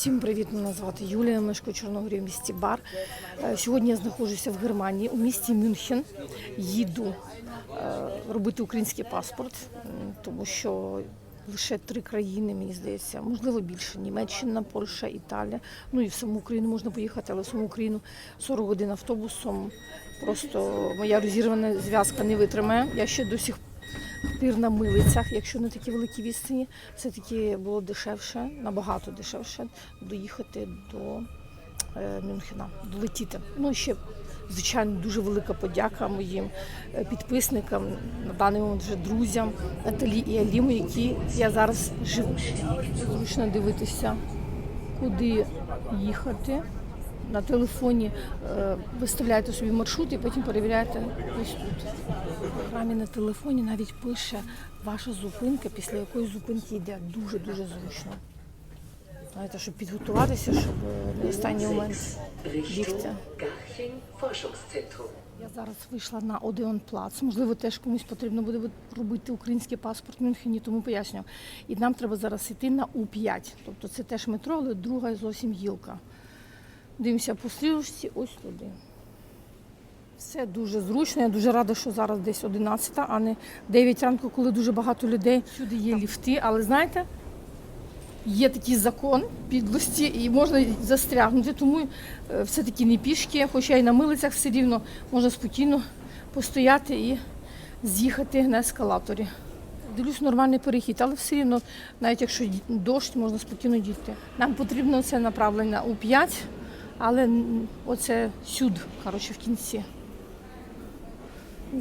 Всім привіт, мене звати Юлія, я мешкаю Чорногорі місті Бар. Е, Сьогодні я знаходжуся в Германії, у місті Мюнхен. Їду е, робити український паспорт, тому що лише три країни, мені здається, можливо більше. Німеччина, Польща, Італія. Ну і в саму Україну можна поїхати, але в саму Україну 40 годин автобусом. Просто моя розірвана зв'язка не витримає. Я ще до сих пір на милицях, якщо не такі великі відстані, все-таки було дешевше, набагато дешевше доїхати до е, Мюнхена, долетіти. Ну ще, звичайно, дуже велика подяка моїм е, підписникам, на даний момент вже друзям Наталі і Аліму, які я зараз живу. Зручно дивитися, куди їхати. На телефоні е, виставляєте собі маршрут і потім перевіряєте ось тут. В програмі на телефоні навіть пише ваша зупинка, після якої зупинки йде. Дуже-дуже зручно. Знаєте, щоб підготуватися, щоб е, на останній момент бігти. Я зараз вийшла на Одеон Плац. Можливо, теж комусь потрібно буде робити український паспорт в Мюнхені, тому поясню. І нам треба зараз йти на У5. Тобто це теж метро, але друга зовсім гілка. Дивимося по стрілочці ось туди. Все дуже зручно. Я дуже рада, що зараз десь 11, а не 9 ранку, коли дуже багато людей. Всюди є ліфти, але знаєте, є такий закон підлості і можна застрягнути, тому е, все-таки не пішки, хоча й на милицях все рівно можна спокійно постояти і з'їхати на ескалаторі. Дивлюсь, нормальний перехід, але все рівно, навіть якщо дощ, можна спокійно дійти. Нам потрібно це направлення у 5, але оце сюди, коротше, в кінці.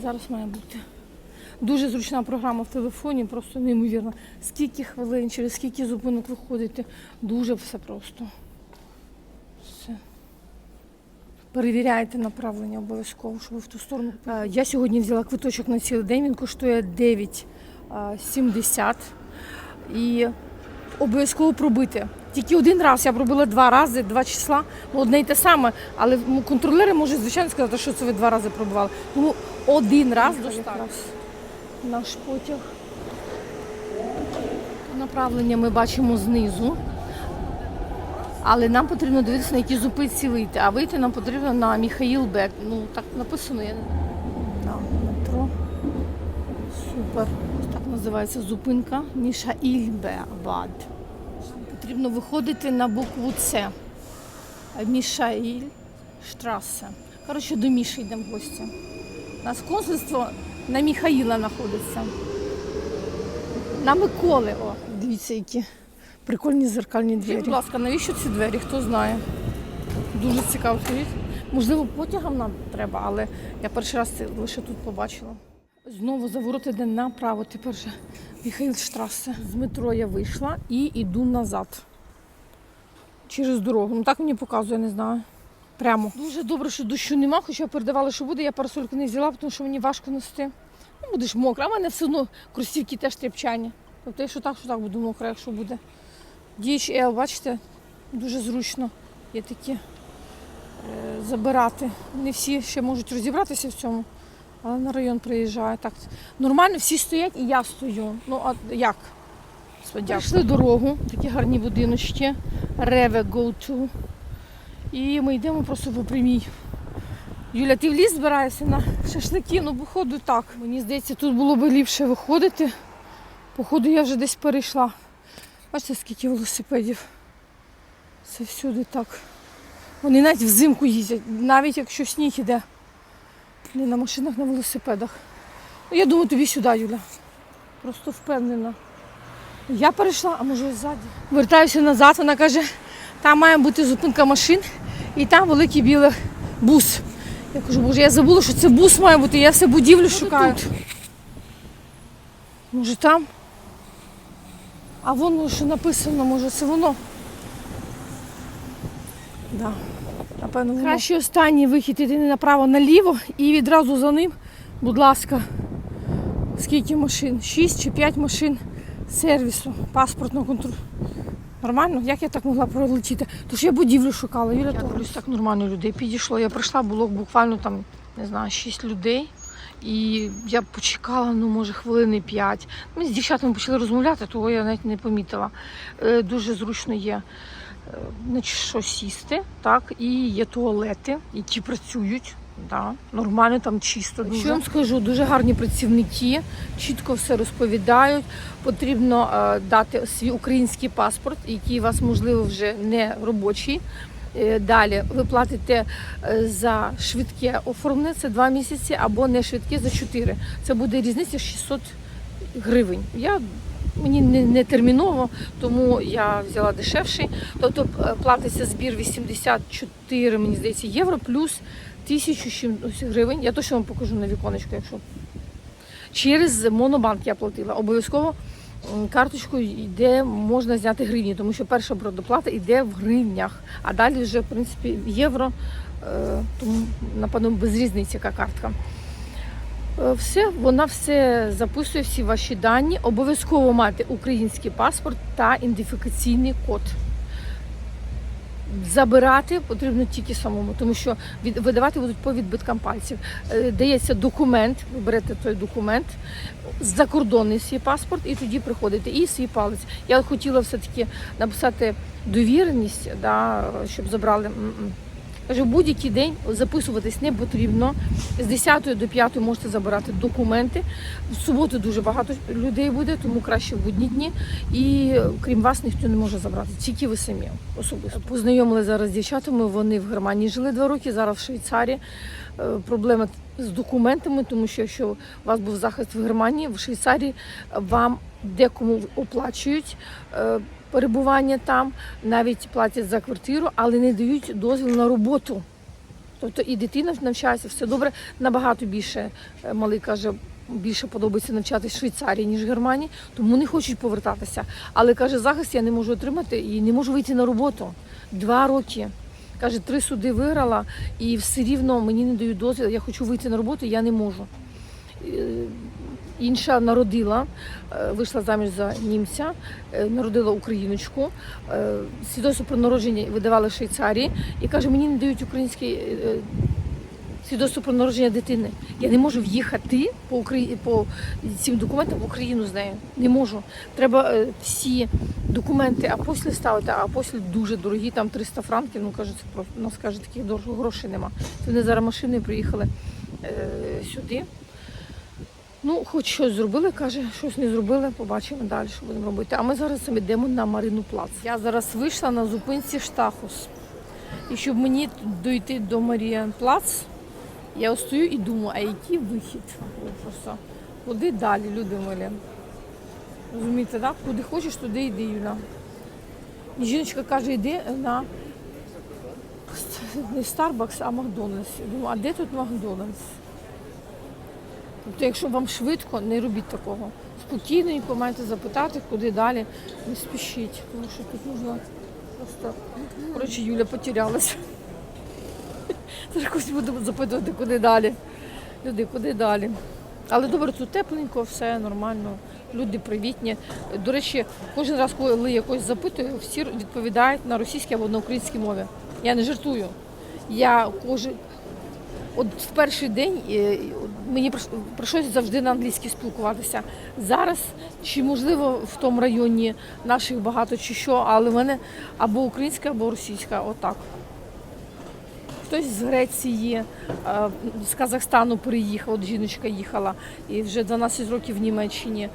Зараз має бути. Дуже зручна програма в телефоні, просто неймовірно. Скільки хвилин, через скільки зупинок виходите. Дуже все просто. Все. Перевіряйте направлення обов'язково, щоб ви в ту сторону. Е, Я сьогодні взяла квиточок на цілий день, він коштує 9,70. І обов'язково пробити. Тільки один раз я пробила два рази, два числа, ну одне й те саме, але контролери можуть звичайно сказати, що це ви два рази пробували. Тому один раз достатньо. Наш потяг. Направлення ми бачимо знизу. Але нам потрібно дивитися, на які зупинці вийти. А вийти нам потрібно на Міхаїл Бек. Ну, так написано, я на метро. Супер. Ось так називається зупинка Мішаїльбад. Потрібно виходити на букву С. Мішаїль Штрасе. Коротше, до Міші йдемо в гості. У нас консульство на Міхаїла знаходиться. На Миколи. О, дивіться, які прикольні зеркальні двері. Будь ласка, навіщо ці двері? Хто знає? Дуже цікаво. Можливо, потягом нам треба, але я перший раз це лише тут побачила. Знову заворот іде направо. Тепер же Міхаїл Штрасе. З метро я вийшла і йду назад. Через дорогу. Ну так мені показує, не знаю. Прямо. Дуже добре, що дощу нема, хоча передавали, що буде. Я парасольки не взяла, тому що мені важко нести. Ну, будеш мокра, а в мене все одно кросівки теж тряпчані. Тобто, якщо так, що так буду мокра, якщо буде. DHL, бачите, дуже зручно є такі е, забирати. Не всі ще можуть розібратися в цьому, але на район приїжджає. Так, нормально, всі стоять і я стою. Ну, а як? Прийшли дорогу, такі гарні будиночки. Реве go to. І ми йдемо просто по прямій. Юля, ти в ліс збираєшся на шашлики, ну походу так. Мені здається, тут було б ліпше виходити. Походу я вже десь перейшла. Бачите, скільки велосипедів. Це всюди так. Вони навіть взимку їздять, навіть якщо сніг іде. Не на машинах, на велосипедах. Ну, я думаю, тобі сюди, Юля. Просто впевнена. Я перейшла, а може ззаді. Вертаюся назад, вона каже, там має бути зупинка машин і там великий білий бус. Я кажу, боже, я забула, що це бус має бути, я все будівлю шукаю. Може там? А воно що написано, може це воно. Да. Напевно, воно. Краще останній вихід іти не направо наліво і відразу за ним, будь ласка, скільки машин? Шість чи п'ять машин сервісу, паспортного контролю. Нормально? Як я так могла пролетіти? Тож я будівлю шукала. Юля, я дивлюсь, так нормально людей підійшло. Я прийшла, було буквально там, не знаю, шість людей. І я почекала, ну може, хвилини п'ять. Ми з дівчатами почали розмовляти, того я навіть не помітила. Е, Дуже зручно є. Значить, що сісти, так, і є туалети, які працюють. Да, нормально там чисто. Дуже. Що я вам скажу, дуже гарні працівники, чітко все розповідають. Потрібно е, дати свій український паспорт, який у вас можливо вже не робочий. Е, Далі ви платите е, за швидке оформлення, це 2 місяці, або не швидке за 4. Це буде різниця 600 гривень. Я мені не, не терміново, тому я взяла дешевший. Тобто е, платиться збір 84, мені здається, євро плюс 1000 гривень. Я точно вам покажу на віконечку, якщо через монобанк я платила. Обов'язково м, карточкою йде, можна зняти гривні, тому що перша предоплата йде в гривнях, а далі вже, в принципі, євро, е, тому, напевно, без різниці, яка картка. Е, Все, вона все записує, всі ваші дані. Обов'язково мати український паспорт та ідентифікаційний код. Забирати потрібно тільки самому, тому що від, видавати будуть по відбиткам пальців. Е, Дається документ, ви берете той документ, закордонний свій паспорт, і тоді приходите і свій палець. Я хотіла все-таки написати довіреність, да, щоб забрали. Каже, будь-який день записуватись не потрібно. З 10 до 5 можете забирати документи. В суботу дуже багато людей буде, тому краще в будні дні. І крім вас ніхто не може забрати, тільки ви самі особисто. Познайомили зараз з дівчатами. Вони в Германії жили два роки, зараз в Швейцарії. Е, Проблема з документами, тому що якщо у вас був захист в Германії, в Швейцарії вам декому оплачують. Е, Перебування там навіть платять за квартиру, але не дають дозвіл на роботу. Тобто і дитина навчається, все добре. Набагато більше е, малий каже, більше подобається навчатися в Швейцарії, ніж в Германії, тому не хочуть повертатися. Але каже, захист я не можу отримати і не можу вийти на роботу. Два роки. Каже, три суди виграла, і все рівно мені не дають дозвіл. Я хочу вийти на роботу, я не можу. Інша народила, е, вийшла заміж за німця, е, народила україночку. е, Свідоцтво про народження видавали Швейцарії і каже, мені не дають український е, свідоцтво про народження дитини. Я не можу в'їхати по Украї... по цим документам в Україну з нею. Не можу. Треба всі документи апослі ставити, а апослі дуже дорогі, там 300 франків. Ну каже, це просто нас каже, таких грошей нема. Вони зараз машиною приїхали сюди. Ну, хоч щось зробили, каже, щось не зробили, побачимо далі, що будемо робити. А ми зараз йдемо на Марину Плац. Я зараз вийшла на зупинці Штахус. І щоб мені дойти до Маріан Плац, я стою і думаю, а який вихід? Просто куди далі, люди милі? Розумієте, так? Куди хочеш, туди йди, Юля. І жіночка каже, йди на не Starbucks, а Макдональдс. Я думаю, а де тут Макдональдс? Тобто, якщо вам швидко, не робіть такого. Спокійненько маєте запитати, куди далі. Не спішіть, тому що тут можна просто. Коротше, Юля потерялася. Зараз буду запитувати, куди далі. Люди, куди далі. Але добре, тут тепленько, все нормально, люди привітні. До речі, кожен раз, коли я когось запитую, всі відповідають на російській або на українській мові. Я не жартую. Я кожен, От в перший день е, мені прийшлося завжди на англійській спілкуватися. Зараз чи можливо в тому районі наших багато чи що, але в мене або українська, або російська. Отак. Хтось з Греції, е, з Казахстану приїхав, от жіночка їхала і вже 12 років в Німеччині.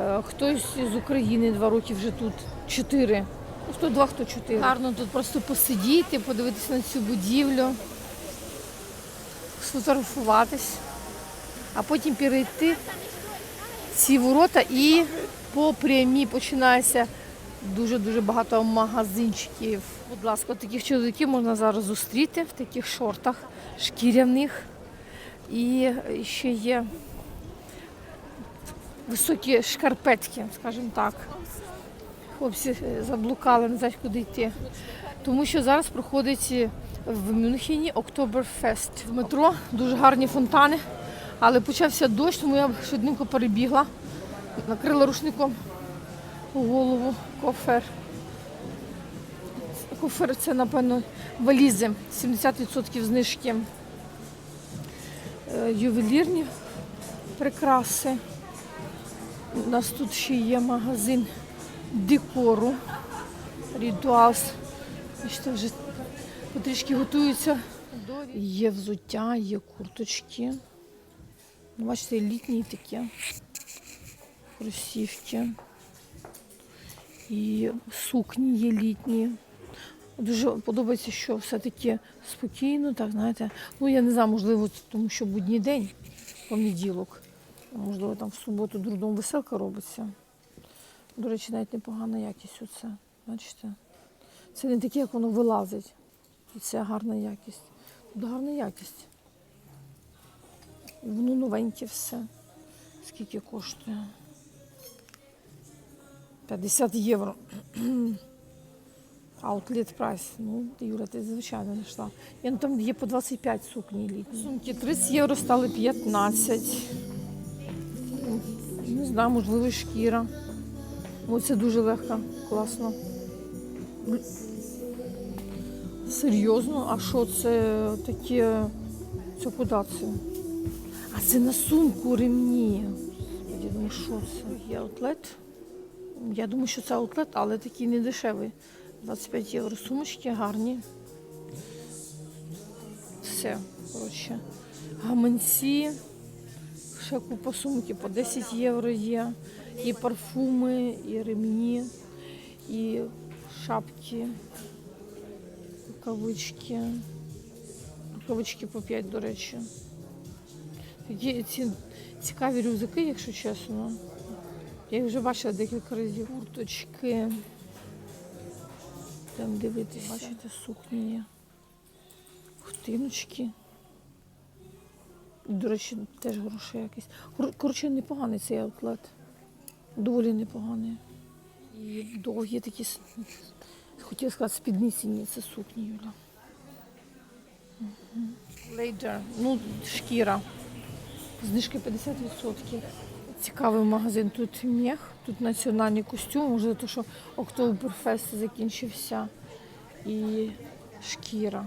Е, Хтось з України два роки вже тут, чотири. Ну, хто два, хто чотири. Гарно тут просто посидіти, подивитися на цю будівлю сфотографуватись, а потім перейти ці ворота і по прямій починається дуже-дуже багато магазинчиків. Будь ласка, таких чоловіків можна зараз зустріти в таких шортах шкіряних. І ще є високі шкарпетки, скажімо так. Хлопці заблукали, не знають, куди йти. Тому що зараз проходить е, в Мюнхені Октоберфест. В метро дуже гарні фонтани, але почався дощ, тому я швиденько перебігла, накрила рушником голову, кофер. Кофер це, напевно, валізи, 70% знижки. Е, Ювелірні прикраси. У нас тут ще є магазин декору. Ритуалс Бачите, вже потрішки готуються. Є взуття, є курточки. Ну, Бачите, літні такі кросівки. І сукні є літні. Дуже подобається, що все-таки спокійно, так знаєте. Ну, я не знаю, можливо, тому що будній день, понеділок. Можливо, там в суботу дурдом веселка робиться. До речі, навіть непогана якість оце. Бачите? Це не таке, як воно вилазить. І це гарна якість. Тут гарна якість. Воно новеньке все. Скільки коштує? 50 євро. Outlet прайс. Ну, Юра, ти звичайно не йшла. Я, ну, там є по 25 сукні літні. Сумки 30 євро стали 15. Не знаю, можливо, шкіра. Ось це дуже легко, класно. Серйозно? А що це таке? Це куди це? А це на сумку ремні. Господи, думаю, що це? Є аутлет. Я думаю, що це аутлет, але такий не дешевий. 25 євро сумочки гарні. Все, коротше. Гаманці. Ще купа сумки по 10 євро є. І парфуми, і ремні, і шапки, рукавички. Рукавички по 5, до речі. Такі ці цікаві рюкзаки, якщо чесно. Я їх вже бачила декілька разів. Курточки. Там дивитися. Бачите, сукні є. Хтиночки. До речі, теж гроші якісь. Коротше, непоганий цей аутлет. Доволі непоганий. І довгі такі, хотіла сказати, спідниці, це сукні, Юля. Лейдер. Ну, шкіра. Знижки 50%. Цікавий магазин. Тут мех, тут національний костюм, може, то, що Октоберфест закінчився. І шкіра.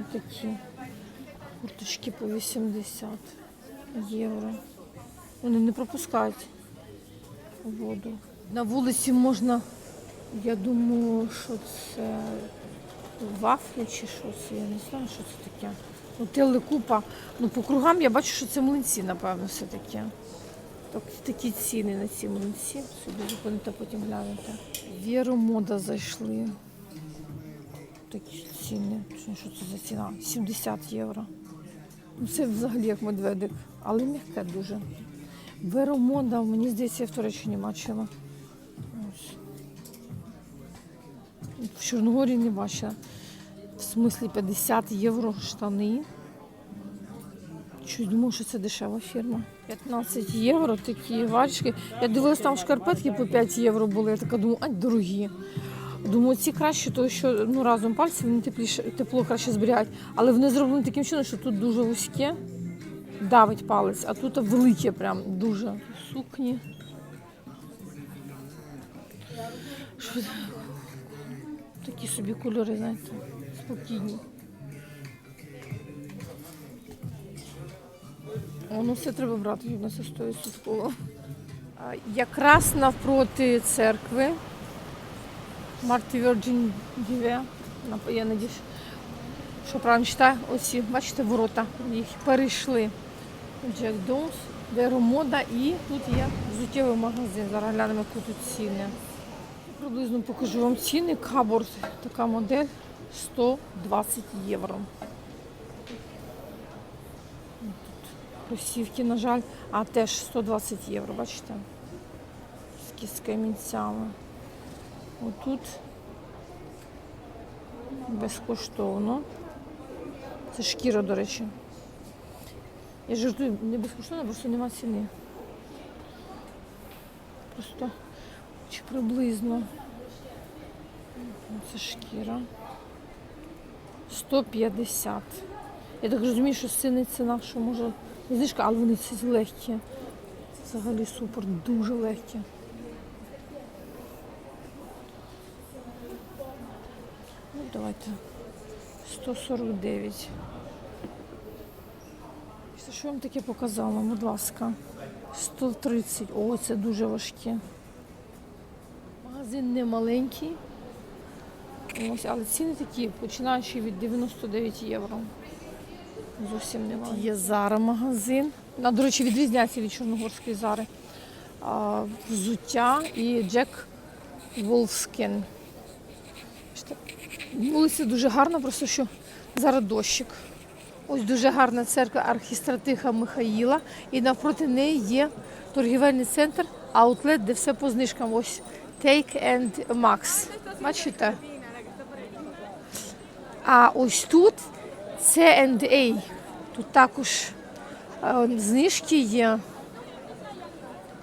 Ось такі курточки по 80 євро. Вони не пропускають воду. На вулиці можна, я думаю, що це вафлі чи що це, я не знаю, що це таке. Ну, телекупа. Ну, по кругам я бачу, що це млинці, напевно, все таке. Так, такі ціни на ці млинці. Собі зупините, потім глянете. Віру мода зайшли. Такі ціни. Що це за ціна? 70 євро. Ну, це взагалі як медведик, але м'яке дуже. Веромода, мені здається, я в Туреччині бачила. В Чорногорії не бачила. В смислі 50 євро штани. Чуть думав, що це дешева фірма. 15 євро такі варежки. Я дивилась, там шкарпетки по 5 євро були. Я така думаю, ай, дорогі. Думаю, ці краще, тому що ну, разом пальці вони тепліше, тепло краще зберігають. Але вони зроблені таким чином, що тут дуже вузьке, давить палець, а тут велике прям дуже сукні. Такі собі кольори, знаєте, спокійні. О, все треба брати, на це стоїть судково. Якраз навпроти церкви Марти Virgin Діве. Я надіюсь, що правильно читаю. Оці, бачите, ворота. Їх перейшли. Джек Доус, Деро Мода і тут є взуттєвий магазин. Зараз глянемо, які тут ціни. Приблизно покажу вам ціни. Каборд, така модель 120 євро. Тут кросівки, на жаль, а теж 120 євро, бачите? З камінцями. Отут безкоштовно. Це шкіра, до речі. Я жартую, не безкоштовно, просто нема ціни. Просто приблизно. Це шкіра. 150. Я так розумію, що ціни ціна, що може знижка, але вони ці легкі. Взагалі супер, дуже легкі. Ну, давайте. 149. Це що вам таке показала, будь ласка. 130. О, це дуже важке. Магазин не маленький, Ось, але ціни такі, починаючи від 99 євро. Зовсім немає. Є Зара магазин. На, до речі, відрізняється від Чорногорської Зари. А, взуття і Джек Волфскін. Вулиця дуже гарна, просто що зараз дощик. Ось дуже гарна церква архістратиха Михаїла. І навпроти неї є торгівельний центр, аутлет, де все по знижкам. Ось Take and Max. Бачите? А ось тут C&A. Тут також е, знижки є.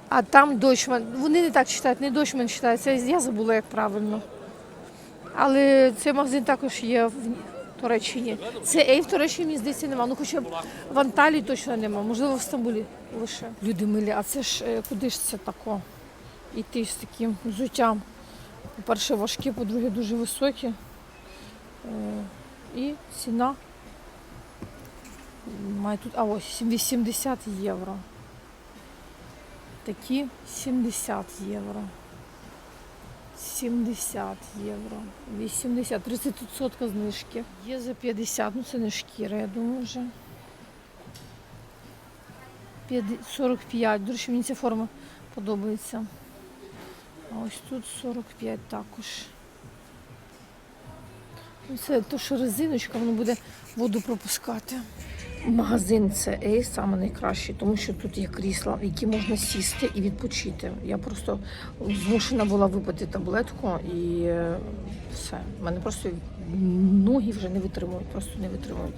А там Дойчман. Вони не так читають, не Дойчман читається. Я забула, як правильно. Але цей магазин також є в Туреччині. Це Ей в Туреччині, мені здається, немає. Ну, хоча б в Анталії точно немає. Можливо, в Стамбулі лише. Люди милі, а це ж е, куди ж це тако? Іти з таким взуттям. По-перше, важкі, по-друге, дуже високі. Е, І ціна має тут, а ось 80 євро. Такі 70 євро. 70 євро. 80, 30% знижки. Є за 50, ну це не шкіра, я думаю вже. 45. До речі, мені ця форма подобається. А ось тут 45 також. Ну, Це то, що резиночка, воно буде воду пропускати. Магазин це саме найкращий, тому що тут є крісла, в які можна сісти і відпочити. Я просто змушена була випити таблетку і е, все. Мене просто ноги вже не витримують, просто не витримують.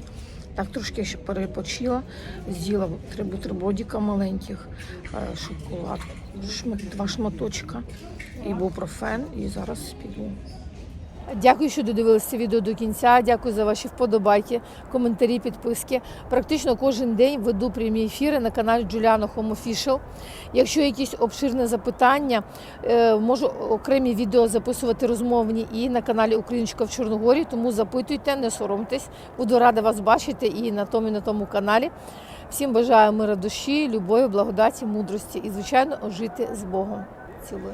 Так трошки ще перепочила, з'їла три бутербродика маленьких, е, шоколадку, шмат- два шматочка, ібупрофен, і зараз піду. Дякую, що додивилися відео до кінця. Дякую за ваші вподобайки, коментарі, підписки. Практично кожен день веду прямі ефіри на каналі Home Official. Якщо якісь обширне запитання, е, можу окремі відео записувати розмовні і на каналі Україночка в Чорногорі. Тому запитуйте, не соромтесь. Буду рада вас бачити і на тому, і на тому каналі. Всім бажаю мира душі, любові, благодаті, мудрості і, звичайно, жити з Богом. Цілую.